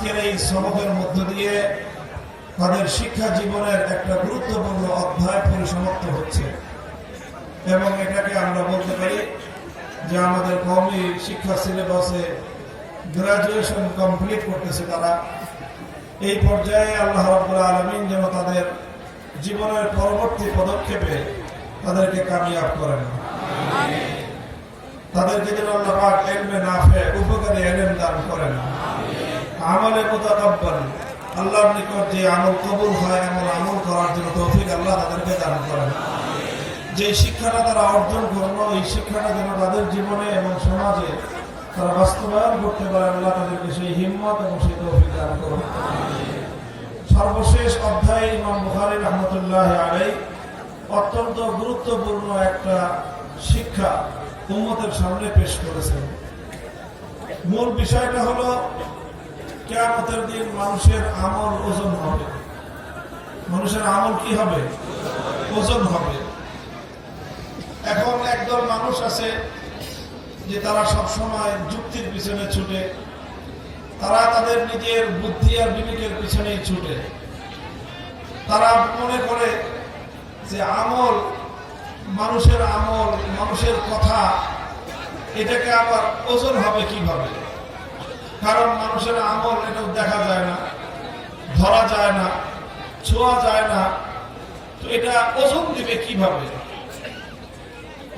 আজকের এই সবকের মধ্য দিয়ে তাদের শিক্ষা জীবনের একটা গুরুত্বপূর্ণ অধ্যায় পরিসমাপ্ত হচ্ছে। এবং এটাকে আমরা বলতে পারি যে আমাদের কমই শিক্ষা সিলেবাসে গ্রাজুয়েশন কমপ্লিট করতেছে তারা। এই পর্যায়ে আল্লাহ রাব্বুল আলমিন যেন তাদের জীবনের পরবর্তী পদক্ষেপে তাদেরকে কামিয়াব করেন। তাদেরকে যেন আল্লাহ পাক এলমে নাফে, উপকারী এলেম দান করেন। আমলে মুতাকাব্বাল আল্লাহর নিকট যে আমল কবুল হয় এমন আমল করার জন্য তৌফিক আল্লাহ তাদেরকে দান করেন। যে শিক্ষাটা তারা অর্জন করল, এই শিক্ষাটা যেন তাদের জীবনে এবং সমাজে তারা বাস্তবায়ন করতে পারে, আল্লাহ তাদেরকে সেই হিম্মত এবং সেই তৌফিক দান করুন। সর্বশেষ অধ্যায়ে ইমাম বুখারি রহমতুল্লাহ আলাই অত্যন্ত গুরুত্বপূর্ণ একটা শিক্ষা উম্মতের সামনে পেশ করেছেন। মূল বিষয়টা হলো কেয়ামতের দিন মানুষের আমল ওজন হবে। মানুষের আমল কি হবে? ওজন হবে। এখন একদল মানুষ আছে যে তারা সবসময় যুক্তির পিছনে ছুটে। তারা তাদের নিজের বুদ্ধি আর বিবেকের পিছনেই ছুটে। তারা মনে করে যে আমল মানুষের আমল, মানুষের কথা, এটাকে আবার ওজন হবে কীভাবে? কারণ মানুষের আমল এটা দেখা যায় না, ধরা যায় না, ছোঁয়া যায় না। তো এটা ওজন দিবে কীভাবে?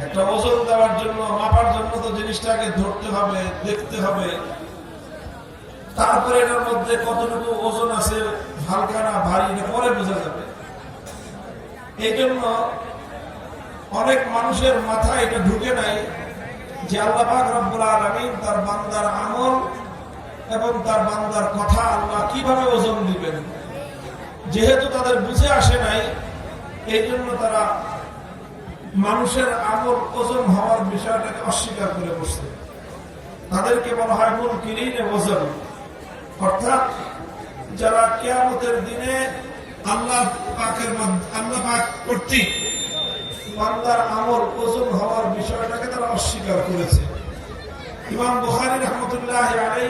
একটা ওজন দেওয়ার জন্য, মাপার জন্য তো জিনিসটাকে ধরতে হবে, দেখতে হবে। তারপরে এটার মধ্যে কতটুকু ওজন আছে, হালকা না ভারী, এটা পরে বোঝা যাবে। এই জন্য অনেক মানুষের মাথায় এটা ঢুকে নাই যে আল্লাহ রব্বুল আলামিন তার বান্দার আমল এবং তার বান্দার কথা আল্লাহ কীভাবে ওজন দিবেন? যেহেতু তাদের বুঝে আসে নাই এই জন্য তারা মানুষের আমল ওজন হওয়ার বিষয়টাকে অস্বীকার করে বসছে। তাদেরকে বলা হয় মূল কিরিনে ওজন। অর্থাৎ যারা কেয়ামতের দিনে আল্লাহ পাকের আল্লাহ পাক কর্তৃক বান্দার আমল ওজন হওয়ার বিষয়টাকে তারা অস্বীকার করেছে। ইমাম বুখারী রহমতুল্লাহ আলাই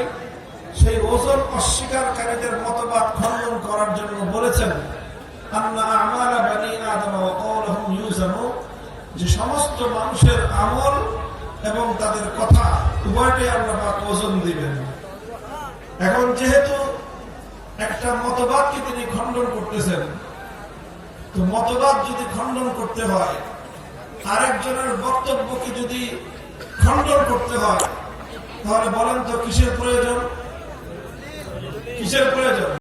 সেই ওজন অস্বীকারীদের মতবাদ খণ্ডন করার জন্য বলেছেন যে সমস্ত মানুষের আমল এবং তাদের কথা উভয়টাই আল্লাহ ওজন দিবেন। এখন যেহেতু একটা মতবাদকে তিনি খণ্ডন করতেছেন, তো মতবাদ যদি খণ্ডন করতে হয়, আরেকজনের বক্তব্যকে যদি খণ্ডন করতে হয়, তাহলে বলেন তো কিসের প্রয়োজন? কিসের প্রয়োজন